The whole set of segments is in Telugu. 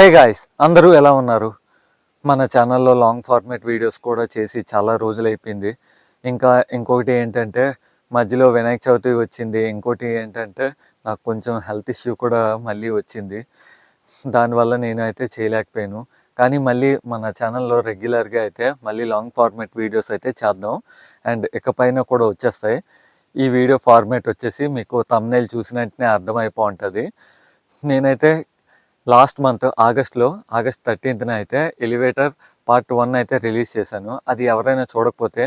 హే గాయస్ అందరూ ఎలా ఉన్నారు? మన ఛానల్లో లాంగ్ ఫార్మేట్ వీడియోస్ కూడా చేసి చాలా రోజులు అయిపోయింది ఇంకా ఇంకొకటి ఏంటంటే మధ్యలో వినాయక చవితి వచ్చింది. ఇంకోటి ఏంటంటే నాకు కొంచెం హెల్త్ ఇష్యూ కూడా మళ్ళీ వచ్చింది. దానివల్ల నేను అయితే చేయలేకపోయాను. కానీ మళ్ళీ మన ఛానల్లో రెగ్యులర్గా అయితే మళ్ళీ లాంగ్ ఫార్మేట్ వీడియోస్ అయితే చేద్దాం. అండ్ ఇకపైన కూడా వచ్చేస్తాయి. ఈ వీడియో ఫార్మేట్ వచ్చేసి మీకు తమ్నైల్ చూసిన వెంటనే అర్థమైపో ఉంటుంది నేనైతే లాస్ట్ మంత్ ఆగస్ట్లో ఆగస్ట్ థర్టీన్త్న అయితే ఎలివేటర్ పార్ట్ వన్ అయితే రిలీజ్ చేశాను. అది ఎవరైనా చూడకపోతే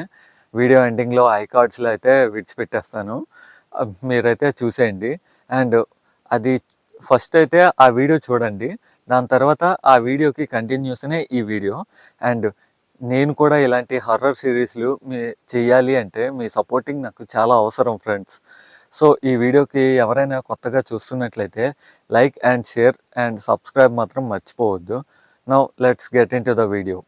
వీడియో ఎండింగ్లో ఐ కార్డ్స్లో అయితే విడిచిపెట్టేస్తాను. మీరైతే చూసేయండి. అండ్ అది ఫస్ట్ అయితే ఆ వీడియో చూడండి. దాని తర్వాత ఆ వీడియోకి కంటిన్యూస్నే ఈ వీడియో. అండ్ నేను కూడా ఇలాంటి హర్రర్ సిరీస్లు మీ చేయాలి అంటే మీ సపోర్టింగ్ నాకు చాలా అవసరం ఫ్రెండ్స్. సో ఈ వీడియోకి ఎవరైనా కొత్తగా చూస్తున్నట్లయితే like and share and subscribe మాత్రం మర్చిపోవద్దు. Now let's get into the video.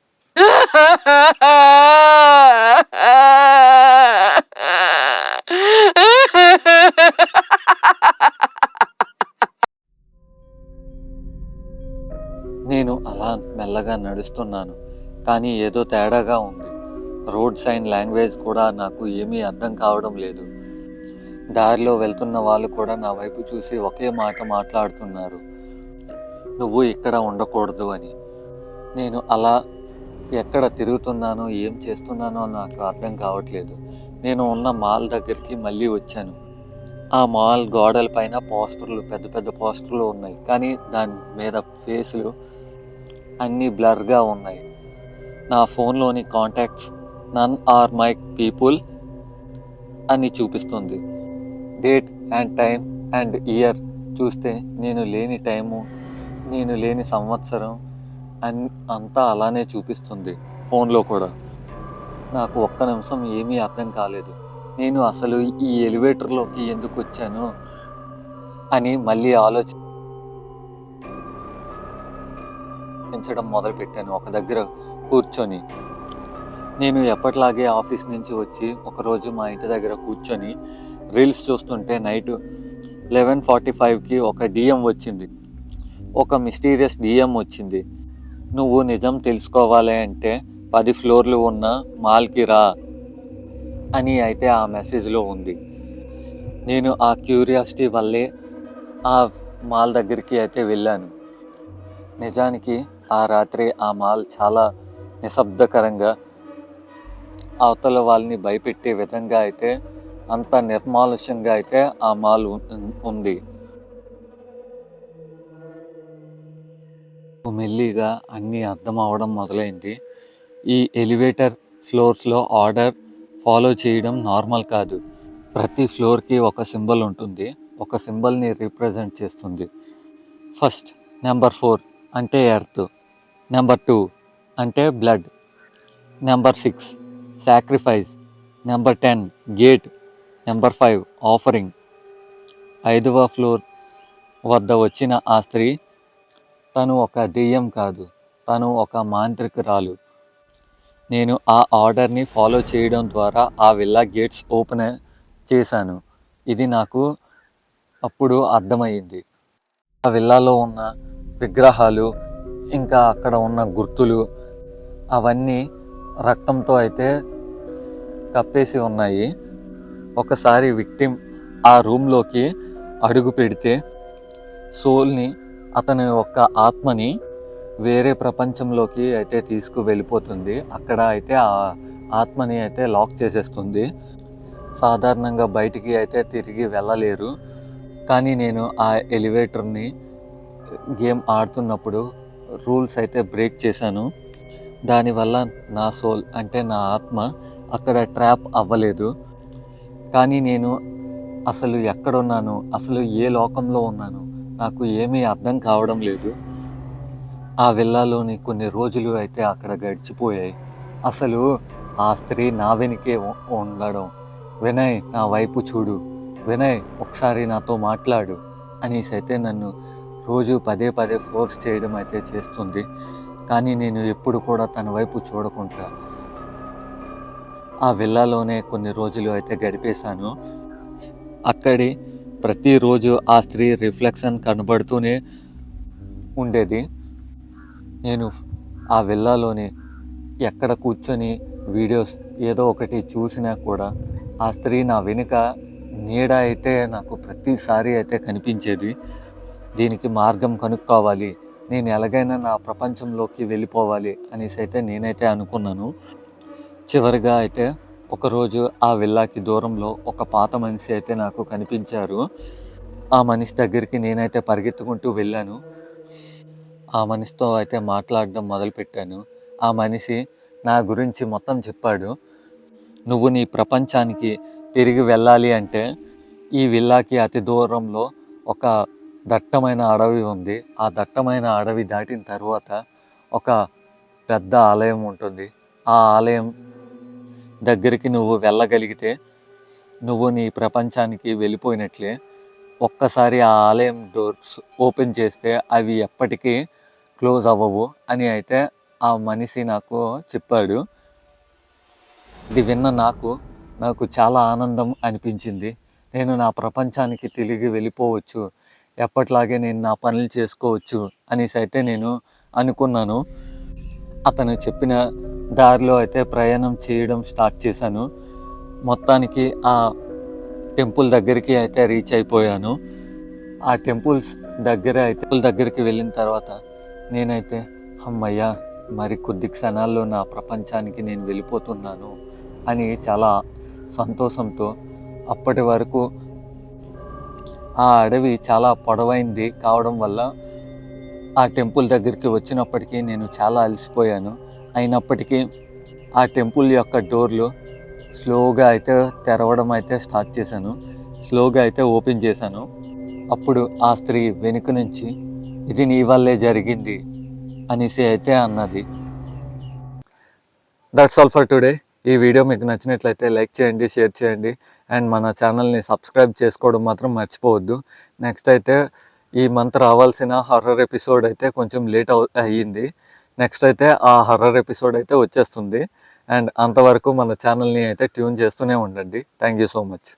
నేను అలా మెల్లగా నడుస్తున్నాను కానీ ఏదో తేడాగా ఉంది. రోడ్ సైన్ లాంగ్వేజ్ కూడా నాకు ఏమీ అర్థం కావడం లేదు. దారిలో వెళ్తున్న వాళ్ళు కూడా నా వైపు చూసి ఒకే మాట మాట్లాడుతున్నారు. నువ్వు ఇక్కడ ఉండకూడదు అని. నేను అలా ఎక్కడ తిరుగుతున్నానో ఏం చేస్తున్నానో నాకు అర్థం కావట్లేదు. నేను ఉన్న మాల్ దగ్గరికి మళ్ళీ వచ్చాను. ఆ మాల్ గోడల పైన పోస్టర్లు పెద్ద పెద్ద పోస్టర్లు ఉన్నాయి. కానీ దాని మీద ఫేసులు అన్నీ బ్లర్గా ఉన్నాయి. నా ఫోన్లోని contacts none or my people అని చూపిస్తుంది. Date and time and year చూస్తే నేను లేని టైము నేను లేని సంవత్సరం అన్ అంతా అలానే చూపిస్తుంది ఫోన్లో కూడా. నాకు ఒక్క నిమిషం ఏమీ అర్థం కాలేదు. నేను అసలు ఈ ఎలివేటర్లోకి ఎందుకు వచ్చాను అని మళ్ళీ ఆలోచించడం మొదలుపెట్టాను ఒక దగ్గర కూర్చొని. నేను ఎప్పటిలాగే ఆఫీస్ నుంచి వచ్చి ఒకరోజు మా ఇంటి దగ్గర కూర్చొని రీల్స్ చూస్తుంటే నైట్ లెవెన్ ఫార్టీ ఫైవ్కి ఒక డిఎం వచ్చింది. ఒక మిస్టీరియస్ డిఎం వచ్చింది. నువ్వు నిజం తెలుసుకోవాలి అంటే పది ఫ్లోర్లు ఉన్న మాల్కి రా అని అయితే ఆ మెసేజ్లో ఉంది. నేను ఆ క్యూరియాసిటీ వల్లే ఆ మాల్ దగ్గరికి అయితే వెళ్ళాను. నిజానికి ఆ రాత్రి ఆ మాల్ చాలా నిశ్శబ్దకరంగా అవతల వాళ్ళని భయపెట్టే విధంగా అయితే అంత నిర్మానుష్యంగా అయితే ఆ మాల్ ఉం- ఉంది. మెల్లిగా అన్నీ అర్థం అవడం మొదలైంది. ఈ ఎలివేటర్ ఫ్లోర్స్లో ఆర్డర్ ఫాలో చేయడం నార్మల్ కాదు. ప్రతి ఫ్లోర్కి ఒక సింబల్ ఉంటుంది. ఒక సింబల్ని రిప్రజెంట్ చేస్తుంది. ఫస్ట్ నెంబర్ ఫోర్ అంటే ఎర్త్. నెంబర్ టూ అంటే blood. Number six sacrifice. Number ten gate. Number five offering. ఐదవ ఫ్లోర్ వద్ద వచ్చిన ఆ స్త్రీ తను ఒక దెయ్యం కాదు తను ఒక మాంత్రికురాలు. నేను ఆ ఆర్డర్ని ఫాలో చేయడం ద్వారా ఆ విల్లా గేట్స్ ఓపెన్ చేశాను. ఇది నాకు అప్పుడు అర్థమైంది ఆ విల్లాలో ఉన్న విగ్రహాలు ఇంకా అక్కడ ఉన్న గుర్తులు అవన్నీ రక్తంతో అయితే కప్పేసి ఉన్నాయి. ఒకసారి విక్టిమ్ ఆ రూమ్లోకి అడుగు పెడితే సోల్ని అతని యొక్క ఆత్మని వేరే ప్రపంచంలోకి అయితే తీసుకు వెళ్ళిపోతుంది అక్కడ అయితే ఆ ఆత్మని అయితే లాక్ చేసేస్తుంది. సాధారణంగా బయటికి అయితే తిరిగి వెళ్ళలేరు. కానీ నేను ఆ ఎలివేటర్ని గేమ్ ఆడుతున్నప్పుడు రూల్స్ అయితే బ్రేక్ చేశాను. దానివల్ల నా సోల్ అంటే నా ఆత్మ అక్కడ ట్రాప్ అవ్వలేదు. కానీ నేను అసలు ఎక్కడున్నాను? అసలు ఏ లోకంలో ఉన్నాను? నాకు ఏమీ అర్థం కావడం లేదు. ఆ విల్లాలోని కొన్ని రోజులు అయితే అక్కడ గడిచిపోయాయి. అసలు ఆ స్త్రీ నా వెనుకే ఉండడం. వినయ్ నా వైపు చూడు. వినయ్ ఒకసారి నాతో మాట్లాడు అనేసి అయితే నన్ను రోజు పదే పదే ఫోర్స్ చేయడం అయితే చేస్తుంది. కానీ నేను ఎప్పుడు కూడా తన వైపు చూడకుండా ఆ విల్లాలోనే కొన్ని రోజులు అయితే గడిపేశాను. అక్కడి ప్రతిరోజు ఆ స్త్రీ రిఫ్లెక్షన్ కనబడుతూనే ఉండేది. నేను ఆ విల్లాలోని ఎక్కడ కూర్చొని వీడియోస్ ఏదో ఒకటి చూసినా కూడా ఆ స్త్రీ నా వెనుక నీడ అయితే నాకు ప్రతిసారి అయితే కనిపించేది. దీనికి మార్గం కనుక్కోవాలి. నేను ఎలాగైనా నా ప్రపంచంలోకి వెళ్ళిపోవాలి అనేసి అయితే నేనైతే అనుకున్నాను. చివరిగా అయితే ఒకరోజు ఆ విల్లాకి దూరంలో ఒక పాత మనిషి అయితే నాకు కనిపించారు. ఆ మనిషి దగ్గరికి నేనైతే పరిగెత్తుకుంటూ వెళ్ళాను. ఆ మనిషితో అయితే మాట్లాడడం మొదలుపెట్టాను. ఆ మనిషి నా గురించి మొత్తం చెప్పాడు. నువ్వు నీ ప్రపంచానికి తిరిగి వెళ్ళాలి అంటే ఈ విల్లాకి అతి దూరంలో ఒక దట్టమైన అడవి ఉంది. ఆ దట్టమైన అడవి దాటిన తర్వాత ఒక పెద్ద ఆలయం ఉంటుంది. ఆ ఆలయం దగ్గరికి నువ్వు వెళ్ళగలిగితే నువ్వు నీ ప్రపంచానికి వెళ్ళిపోయినట్లే. ఒక్కసారి ఆ ఆలయం డోర్స్ ఓపెన్ చేస్తే అవి ఎప్పటికీ క్లోజ్ అవ్వవు అని అయితే ఆ మనిషి నాకు చెప్పాడు. ఇది విన్న నాకు నాకు చాలా ఆనందం అనిపించింది. నేను నా ప్రపంచానికి తిరిగి వెళ్ళిపోవచ్చు. ఎప్పట్లాగే నేను నా పనులు చేసుకోవచ్చు అనేసి అయితే నేను అనుకున్నాను. అతను చెప్పిన దారిలో అయితే ప్రయాణం చేయడం స్టార్ట్ చేశాను. మొత్తానికి ఆ టెంపుల్ దగ్గరికి అయితే రీచ్ అయిపోయాను. ఆ టెంపుల్స్ దగ్గర అయితే టెంపుల్ దగ్గరికి వెళ్ళిన తర్వాత నేనైతే అమ్మయ్యా మరి కొద్ది క్షణాల్లో నా ప్రపంచానికి నేను వెళ్ళిపోతున్నాను అని చాలా సంతోషంతో అప్పటి వరకు ఆ అడవి చాలా పొడవైంది కావడం వల్ల ఆ టెంపుల్ దగ్గరికి వచ్చినప్పటికీ నేను చాలా అలసిపోయాను. అయినప్పటికీ ఆ టెంపుల్ యొక్క డోర్లు స్లోగా అయితే తెరవడం అయితే స్టార్ట్ చేశాను. స్లోగా అయితే ఓపెన్ చేశాను. అప్పుడు ఆ స్త్రీ వెనుక నుంచి ఇది నీ వల్లే జరిగింది అనేసి అయితే అన్నది. దట్స్ ఆల్ ఫర్ టుడే ఈ వీడియో మీకు నచ్చినట్లయితే లైక్ చేయండి షేర్ చేయండి అండ్ మన ఛానల్ని సబ్స్క్రైబ్ చేసుకోవడం మాత్రం మర్చిపోవద్దు. నెక్స్ట్ అయితే ఈ మంత్ రావాల్సిన హర్రర్ ఎపిసోడ్ అయితే కొంచెం లేట్ అయ్యింది. నెక్స్ట్ అయితే ఆ హర్రర్ ఎపిసోడ్ అయితే వచ్చేస్తుంది. అండ్ అంతవరకు మన ఛానల్ని అయితే ట్యూన్ చేస్తూనే ఉండండి. Thank you so much.